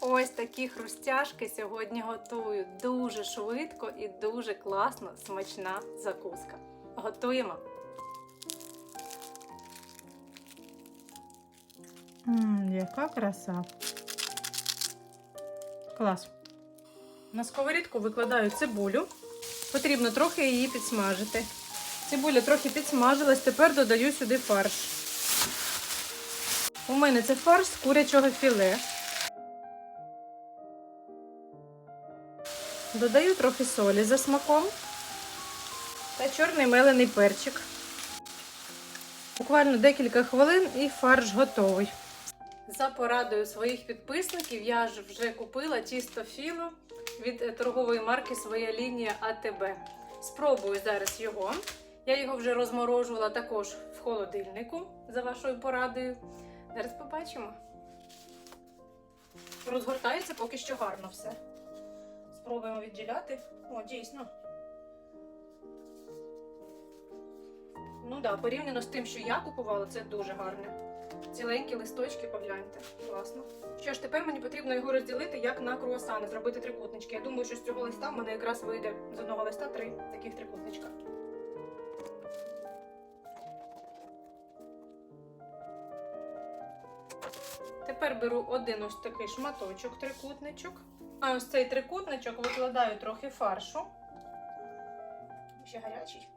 Ось такі хрустяшки сьогодні готую. Дуже швидко і дуже класно, смачна закуска. Готуємо. Ммм, яка краса. Клас. На сковорідку викладаю цибулю. Потрібно трохи її підсмажити. Цибуля трохи підсмажилась, тепер додаю сюди фарш. У мене це фарш з курячого філе. Додаю трохи солі за смаком та чорний мелений перчик. Буквально декілька хвилин і фарш готовий. За порадою своїх підписників я ж вже купила тісто філо від торгової марки Своя лінія АТБ. Спробую зараз його. Я його вже розморожувала також в холодильнику за вашою порадою. Зараз побачимо. Розгортається поки що гарно все. Спробуємо відділяти. О, дійсно. Ну так, да, порівняно з тим, що я купувала, це дуже гарне. Ціленькі листочки, погляньте. Класно. Що ж, тепер мені потрібно його розділити як на круасани, зробити трикутнички. Я думаю, що з цього листа в мене якраз вийде з одного листа три таких трикутничка. Тепер беру один ось такий шматочок трикутничок. А ось цей трикутничок викладаю трохи фаршу. Ще гарячий.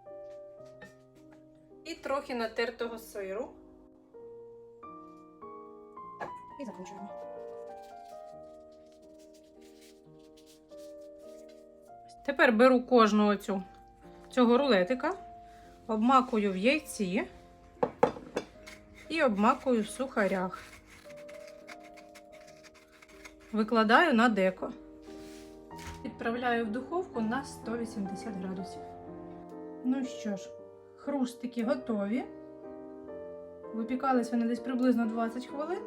І трохи натертого сиру. І закручуємо. Тепер беру кожну оцю цього рулетика, обмакую в яйці і обмакую в сухарях. Викладаю на деко. Відправляю в духовку на 180 градусів. Ну що ж, хрустики готові. Випікались вони десь приблизно 20 хвилин.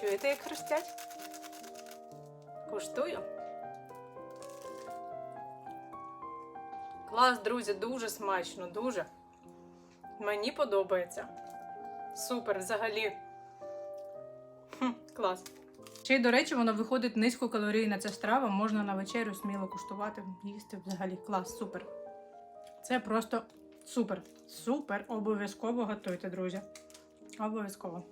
Чуєте, як хрустять? Куштую. Клас, друзі, дуже смачно, дуже. Мені подобається. Супер, взагалі. Хм, клас. Ще й, до речі, воно виходить низькокалорійна ця страва, можна на вечерю сміло куштувати, їсти взагалі. Клас, супер. Це просто супер. Супер. Обов'язково готуйте, друзі. Обов'язково.